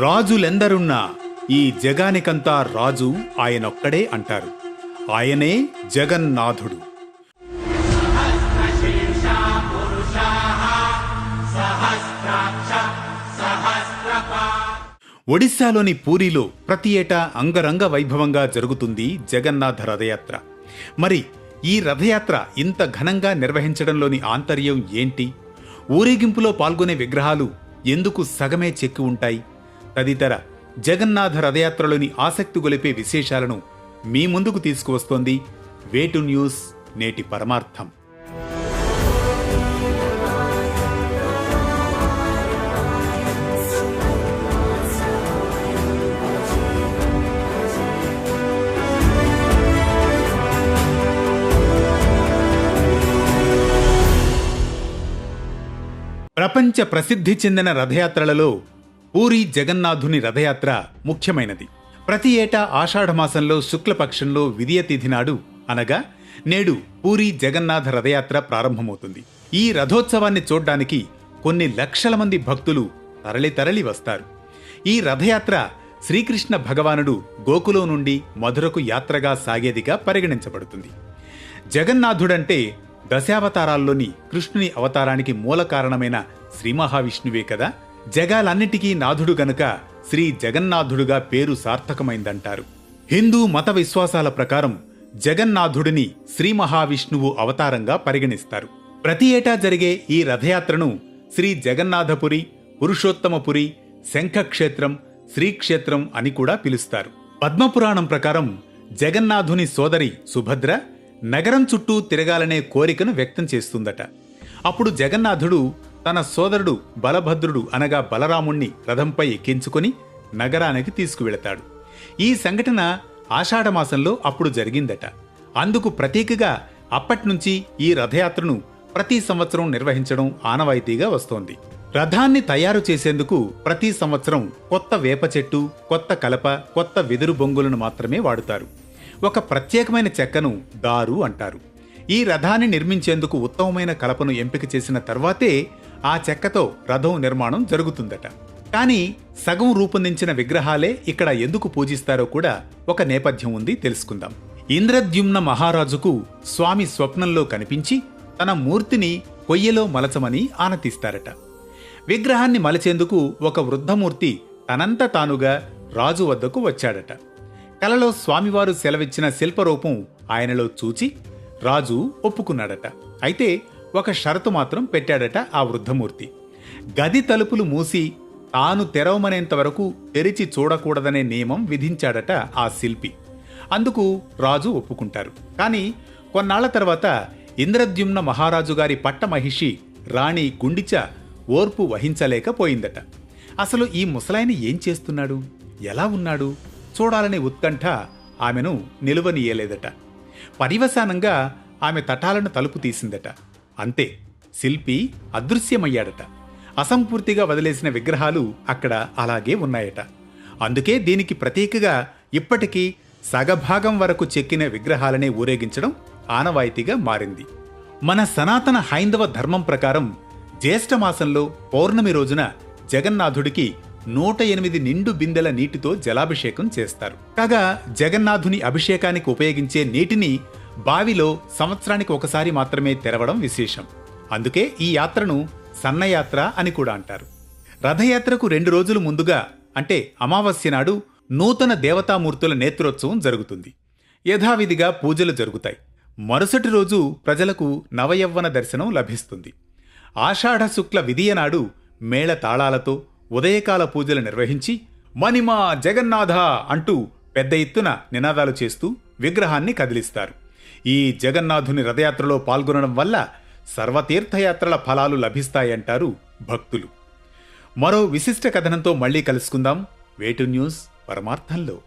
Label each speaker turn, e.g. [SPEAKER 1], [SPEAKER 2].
[SPEAKER 1] రాజులెందరున్నా ఈ జగానికంతా రాజు ఆయనొక్కడే అంటారు. ఆయనే జగన్నాథుడు. ఒడిశాలోని పూరిలో ప్రతి ఏటా అంగరంగ వైభవంగా జరుగుతుంది జగన్నాథ రథయాత్ర. మరి ఈ రథయాత్ర ఇంత ఘనంగా నిర్వహించడంలోని ఆంతర్యం ఏంటి? ఊరేగింపులో పాల్గొనే విగ్రహాలు ఎందుకు సగమే చెక్కి ఉంటాయి? తదితర జగన్నాథ రథయాత్రలోని ఆసక్తి గొలిపే విశేషాలను మీ ముందుకు తీసుకువస్తోంది వేటు న్యూస్ నేటి పరమార్థం. ప్రపంచ ప్రసిద్ధి చెందిన రథయాత్రలలో పూరి జగన్నాథుని రథయాత్ర ముఖ్యమైనది. ప్రతి ఏటా ఆషాఢమాసంలో శుక్లపక్షంలో విదియతిథి నాడు అనగా నేడు పూరి జగన్నాథ రథయాత్ర ప్రారంభమవుతుంది. ఈ రథోత్సవాన్ని చూడ్డానికి కొన్ని లక్షల మంది భక్తులు తరలి తరలి వస్తారు. ఈ రథయాత్ర శ్రీకృష్ణ భగవానుడు గోకులం నుండి మధురకు యాత్రగా సాగేదిగా పరిగణించబడుతుంది. జగన్నాథుడంటే దశావతారాల్లోని కృష్ణుని అవతారానికి మూల కారణమైన శ్రీ మహావిష్ణువే కదా? జగాలన్నిటికీ నాథుడు గనుక శ్రీ జగన్నాథుడుగా పేరు సార్థకమైందంటారు. హిందూ మత విశ్వాసాల ప్రకారం జగన్నాథుడిని శ్రీ మహావిష్ణువు అవతారంగా పరిగణిస్తారు. ప్రతి ఏటా జరిగే ఈ రథయాత్రను శ్రీ జగన్నాథపురి పురుషోత్తమపురి శంఖక్షేత్రం శ్రీక్షేత్రం అని కూడా పిలుస్తారు. పద్మపురాణం ప్రకారం జగన్నాథుని సోదరి సుభద్ర నగరం చుట్టూ తిరగాలనే కోరికను వ్యక్తం చేస్తుందట. అప్పుడు జగన్నాథుడు తన సోదరుడు బలభద్రుడు అనగా బలరాముణ్ణి రథంపై ఎక్కించుకుని నగరానికి తీసుకువెళతాడు. ఈ సంఘటన ఆషాఢమాసంలో అప్పుడు జరిగిందట. అందుకు ప్రతీకగా అప్పట్నుంచి ఈ రథయాత్రను ప్రతి సంవత్సరం నిర్వహించడం ఆనవాయితీగా వస్తోంది. రథాన్ని తయారు చేసేందుకు ప్రతి సంవత్సరం కొత్త వేప చెట్టు కొత్త కలప కొత్త వెదురు బొంగులను మాత్రమే వాడుతారు. ఒక ప్రత్యేకమైన చెక్కను దారు అంటారు. ఈ రథాన్ని నిర్మించేందుకు ఉత్తమమైన కలపను ఎంపిక చేసిన తర్వాతే ఆ చెక్కతో రథం నిర్మాణం జరుగుతుందట. కానీ సగం రూపొందించిన విగ్రహాలే ఇక్కడ ఎందుకు పూజిస్తారో కూడా ఒక నేపథ్యం ఉంది తెలుసుకుందాం. ఇంద్రద్యుమ్న మహారాజుకు స్వామి స్వప్నంలో కనిపించి తన మూర్తిని కొయ్యలో మలచమని ఆనతిస్తారట. విగ్రహాన్ని మలచేందుకు ఒక వృద్ధమూర్తి తనంత తానుగా రాజు వద్దకు వచ్చాడట. కలలో స్వామివారు సెలవిచ్చిన శిల్పరూపం ఆయనలో చూచి రాజు ఒప్పుకున్నాడట. అయితే ఒక షరతు మాత్రం పెట్టాడట ఆ వృద్ధమూర్తి. గది తలుపులు మూసి తాను తెరవమనేంత వరకు తెరిచి చూడకూడదనే నియమం విధించాడట ఆ శిల్పి. అందుకు రాజు ఒప్పుకుంటారు. కానీ కొన్నాళ్ళ తర్వాత ఇంద్రద్యుమ్న మహారాజు గారి పట్టమహిషి రాణి గుండిచ ఓర్పు వహించలేకపోయిందట అసలు ఈ ముసలాయన ఏం చేస్తున్నాడు? ఎలా ఉన్నాడు? చూడాలనే ఉత్కంఠ ఆమెను నిలువనీయలేదట. పరివసానంగా ఆమె తటాలను తలుపు తీసిందట. అంతే. శిల్పి అదృశ్యమయ్యాడట. అసంపూర్తిగా వదిలేసిన విగ్రహాలు అక్కడ అలాగే ఉన్నాయట. అందుకే దీనికి ప్రతీకగా ఇప్పటికీ సగభాగం వరకు చెక్కిన విగ్రహాలనే ఊరేగించడం ఆనవాయితీగా మారింది. మన సనాతన హైందవ ధర్మం ప్రకారం జ్యేష్ఠమాసంలో పౌర్ణమి రోజున జగన్నాథుడికి నూట ఎనిమిది నిండు బిందెల నీటితో జలాభిషేకం చేస్తారు. కాగా జగన్నాథుని అభిషేకానికి ఉపయోగించే నీటిని బావిలో సంవత్సరానికి ఒకసారి మాత్రమే తెరవడం విశేషం. అందుకే ఈ యాత్రను సన్నయాత్ర అని కూడా అంటారు. రథయాత్రకు రెండు రోజులు ముందుగా అంటే అమావాస్య నాడు నూతన దేవతామూర్తుల నేత్రోత్సవం జరుగుతుంది. యథావిధిగా పూజలు జరుగుతాయి. మరుసటి రోజు ప్రజలకు నవయవ్వన దర్శనం లభిస్తుంది. ఆషాఢ శుక్ల విధియనాడు మేళ తాళాలతో ఉదయకాల పూజలు నిర్వహించి మణిమా జగన్నాథ అంటూ పెద్ద ఎత్తున నినాదాలు చేస్తూ విగ్రహాన్ని కదిలిస్తారు. ఈ జగన్నాథుని రథయాత్రలో పాల్గొనడం వల్ల సర్వతీర్థయాత్రల ఫలాలు లభిస్తాయంటారు భక్తులు. మరో విశిష్ట కథనంతో మళ్ళీ కలుసుకుందాం. వేటు న్యూస్ పరమార్థంలో.